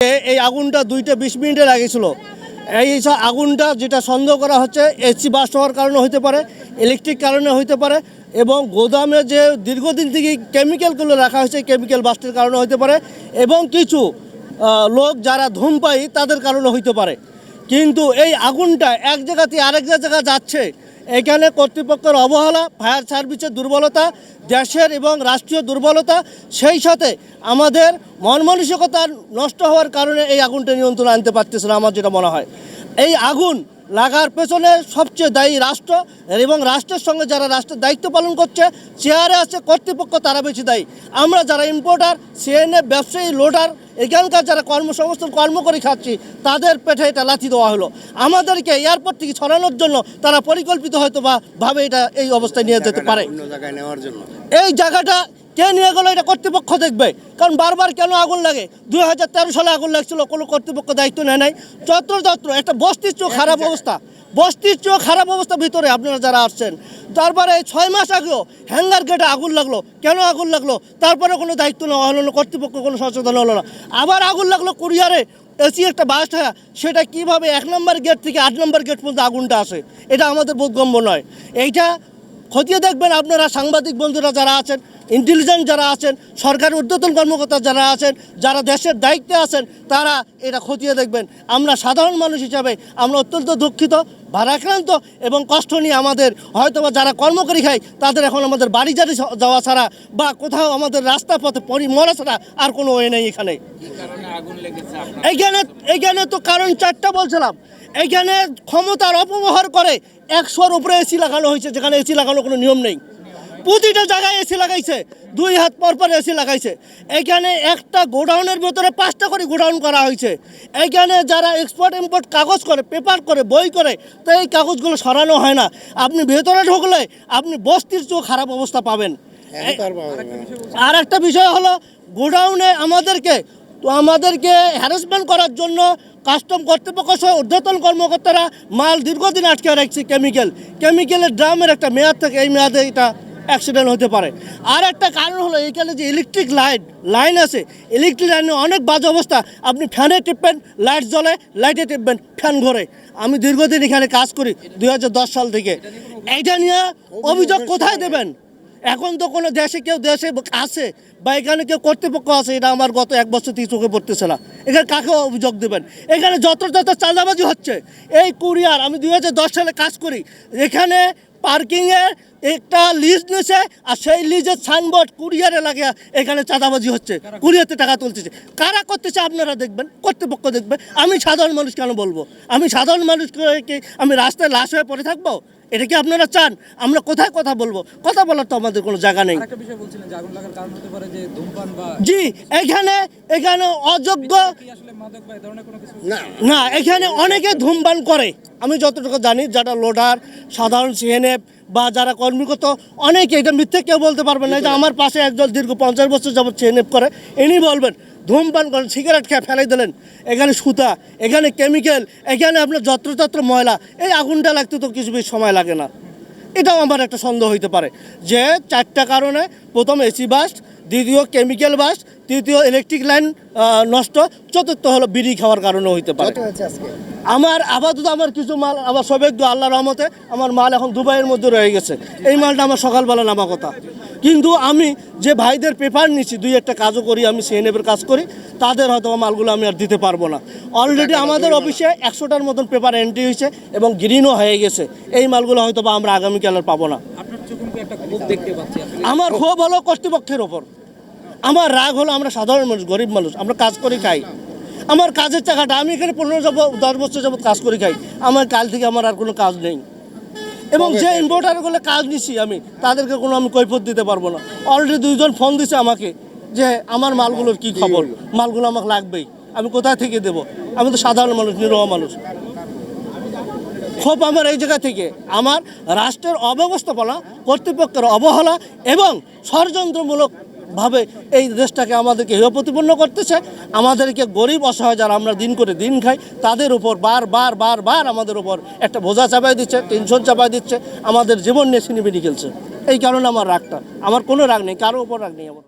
এই আগুনটা দুইটা বিশ মিনিটে লাগিয়েছিল। এই আগুনটা যেটা সন্দেহ করা হচ্ছে, এসি বাস্ট হওয়ার কারণে হতে পারে ইলেকট্রিক কারণে হতে পারে, এবং গোদামে যে দীর্ঘদিন থেকে কেমিক্যালগুলো রাখা হয়েছে কেমিক্যাল বাস্টের কারণে হতে পারে, এবং কিছু লোক যারা ধূমপায়ী তাদের কারণে হইতে পারে। কিন্তু এই আগুনটা এক জায়গা থেকে আরেক জায়গা যাচ্ছে এখানে কর্তৃপক্ষের অবহেলা, ফায়ার সার্ভিসের দুর্বলতা দেশের এবং রাষ্ট্রীয় দুর্বলতা, সেই সাথে আমাদের মনমানসিকতা নষ্ট হওয়ার কারণে এই আগুনটা নিয়ন্ত্রণ আনতে পারতেছে না, আমার যেটা মনে হয়। এই আগুন লাগার পেছনে সবচেয়ে দায়ী রাষ্ট্র এবং রাষ্ট্রের সঙ্গে যারা রাষ্ট্রের দায়িত্ব পালন করছে চেয়ারে আছে কর্তৃপক্ষ তারা বেশি দায়ী। আমরা যারা ইম্পোর্টার সিএনএ ব্যবসায়ী লোডার এখানকার যারা কর্মসংস্থান কর্ম করে খাচ্ছি তাদের পেটে এটা লাথি দেওয়া হলো। আমাদেরকে এয়ারপোর্ট থেকে ছড়ানোর জন্য তারা পরিকল্পিত হয়তো বা ভাবে এটা এই অবস্থায় নিয়ে যেতে পারে। অন্য জায়গায় নেওয়ার জন্য। এই জায়গাটা কে নিয়ে গেলো? এটা কর্তৃপক্ষ দেখবে। কারণ বারবার কেন আগুন লাগে? দুই হাজার তেরো সালে আগুন লাগছিল, কোনো কর্তৃপক্ষ দায়িত্ব নেয় নাই। যত্র যত্র একটা বস্তির চোখ খারাপ অবস্থা। বস্তির চোখ খারাপ অবস্থা ভিতরে আপনারা যারা আসছেন। তারপরে ছয় মাস আগেও হ্যাঙ্গার গেটে আগুন লাগল। কেন আগুন লাগল? তারপরে কোনো দায়িত্ব নেওয়া হলো না, কর্তৃপক্ষ কোনো সচেতন হলো না। আবার আগুন লাগল কুরিয়ারে, এসি একটা বাস সেটা কীভাবে এক নম্বর গেট থেকে আট নম্বর গেট পর্যন্ত আগুনটা আসে? এটা আমাদের বোধগম্য নয়। এইটা খতিয়ে দেখবেন আপনারা সাংবাদিক বন্ধুরা যারা আছেন ইন্টেলিজেন্ট যারা আছেন, সরকারি ঊর্ধ্বতন কর্মকর্তা যারা আছেন, যারা দেশের দায়িত্বে আছেন, তারা এটা খতিয়ে দেখবেন। আমরা সাধারণ মানুষ হিসাবে আমরা অত্যন্ত দুঃখিত, ভারাক্রান্ত এবং কষ্ট নিয়ে আমাদের হয়তোবা যারা কর্ম করে খায়, তাদের এখন আমাদের বাড়ি জারি যাওয়া ছাড়া বা কোথাও আমাদের রাস্তা পথে মরা ছাড়া আর কোনো ওয়ে নেই এখানে। এইখানে এইখানে তো কারণ চারটা বলছিলাম। এইখানে ক্ষমতার অপব্যবহার করে একশোর উপরে এসি লাগানো হয়েছে যেখানে এসি লাগানো কোনো নিয়ম নেই। প্রতিটা জায়গায় এসি লাগাইছে দুই হাত পর পর এসি লাগাইছে। এখানে একটা গোডাউনের ভেতরে পাঁচটা করে গোডাউন করা হয়েছে। এখানে যারা এক্সপোর্ট ইম্পোর্ট কাগজ করে পেপার করে বই করে তো এই কাগজগুলো সরানো হয় না। আপনি ভেতরে ঢুকলে আপনি বস্তির চেয়েও খারাপ অবস্থা পাবেন। এখন তো আর পাওয়া যাবে না। আর একটা বিষয় হলো গোডাউনে আমাদেরকে তো আমাদেরকে হ্যারাসমেন্ট করার জন্য কাস্টম কর্তৃপক্ষ সহ ঊর্ধ্বতন কর্মকর্তারা মাল দীর্ঘদিন আটকে রাখছে কেমিক্যাল কেমিক্যালের ড্রামের একটা মেয়াদ থাকে, এই মেয়াদে এটা অ্যাক্সিডেন্ট হতে পারে। আর একটা কারণ হলো, এখানে যে ইলেকট্রিক লাইট লাইন আছে ইলেকট্রিক লাইনে অনেক বাজে অবস্থা। আপনি ফ্যানে টিপবেন লাইট জ্বলে লাইটে টিপবেন ফ্যান ঘরে। আমি দীর্ঘদিন এখানে কাজ করি, দুই হাজার দশ সাল থেকে। এইটা নিয়ে অভিযোগ কোথায় দেবেন? এখন তো কোনো দেশে কেউ দেশে আছে বা এখানে কেউ কর্তৃপক্ষ আছে, এটা আমার গত এক বছর থেকে চোখে পড়তেছে না। এখানে কাকে অভিযোগ দেবেন? এখানে যত যত চাঁদাবাজি হচ্ছে, এই কুরিয়ার আমি দু হাজার দশ সালে কাজ করি, এখানে পার্কিংয়ে একটা লিজ নিয়েছে আর সেই লিজের সাইনবোর্ড কুরিয়ারে লাগে এখানে চাঁদাবাজি হচ্ছে কুরিয়াতে টাকা তুলতেছে। কারা করতেছে আপনারা দেখবেন কর্তৃপক্ষ দেখবে আমি সাধারণ মানুষ কেন বলব? আমি সাধারণ মানুষকে কি আমি রাস্তায় লাশ হয়ে পড়ে থাকব? এটা কি আপনারা চান? আমরা কোথায় কথা বলব? কথা বলার তো আমাদের কোনো জায়গা নেই। একটা বিষয় বলছিলেন যে আগুন লাগার কারণ হতে পারে যে ধূমপান বা জি এখানে এখানে অযোগ্য কি আসলে মাদক বা এই ধরনের কোনো কিছু? না। না এখানে অনেকে ধূমপান করে। আমি যতটুকু জানি যারা লোডার সাধারণ সিএনএফ বা যারা কর্মীগত, অনেকে এটা মিথ্যে কেউ বলতে পারবে না। যে আমার পাশে একজন দীর্ঘ পঞ্চাশ বছর যাবত সিএনএফ করে, ইনি বলবেন, ধূমপান করেন সিগারেট খেয়ে ফেলাই দিলেন। এখানে সুতা, এখানে কেমিক্যাল, এখানে আপনার যত্রতত্র ময়লা। এই আগুনটা লাগতে তো কিছু বেশি সময় লাগে না। এটাও আমার একটা সন্দেহ হইতে পারে যে চারটা কারণে, প্রথম এসি বাস দ্বিতীয় কেমিক্যাল বাস তৃতীয় ইলেকট্রিক লাইন নষ্ট, চতুর্থ হলো বিড়ি খাওয়ার কারণে হইতে পারে। আমার আপাতত আমার কিছু মাল আমার সবেক আল্লাহ রহমতে আমার মাল এখন দুবাইয়ের মধ্যে রয়ে গেছে। এই মালটা আমার সকালবেলা নামা কথা। কিন্তু আমি যে ভাইদের পেপার নিচ্ছি দুই একটা কাজও করি আমি সিএনএফের কাজ করি তাদের হয়তো মালগুলো আমি আর দিতে পারব না। অলরেডি আমাদের অফিসে একশোটার মতন পেপার এন্ট্রি হয়েছে এবং গ্রিনও হয়ে গেছে। এই মালগুলো হয়তো বা আমরা আগামীকাল আর পাবো না। আমার ক্ষোভ হলো কর্তৃপক্ষের ওপর। আমার রাগ হলো আমরা সাধারণ মানুষ গরিব মানুষ আমরা কাজ করি খাই। আমার কাজের টাকাটা আমি এখানে পনেরো যাব দশ বছর যাবত কাজ করি খাই। আমার কাল থেকে আমার আর কোনো কাজ নেই। এবং যে ইনভার্টারগুলো কাজ নিছি আমি তাদেরকে কোনো আমি কৈফত দিতে পারব না। অলরেডি দুইজন ফোন দিছে আমাকে যে আমার মালগুলোর কি খবর? মালগুলো আমাকে লাগবেই। আমি কোথায় থেকে দেব? আমি তো সাধারণ মানুষ নিরহ মানুষ। ক্ষোভ আমার এই জায়গা থেকে। আমার রাষ্ট্রের অব্যবস্থাপনা কর্তৃপক্ষের অবহেলা এবং ষড়যন্ত্রমূলক ভাবে এই দেশটাকে আমাদেরকে হেয় প্রতিপন্ন করতেছে। আমাদেরকে গরিব, অসহায় যারা আমরা দিন করে দিন খাই, তাদের উপর বার বার বার বার আমাদের উপর একটা বোঝা চাপাই দিচ্ছে টেনশন চাপাই দিচ্ছে। আমাদের জীবন নিয়ে ছিনিমিনি খেলছে। এই কারণে আমার রাগটা। আমার কোনো রাগ নেই, কারও উপর রাগ নেই আমার।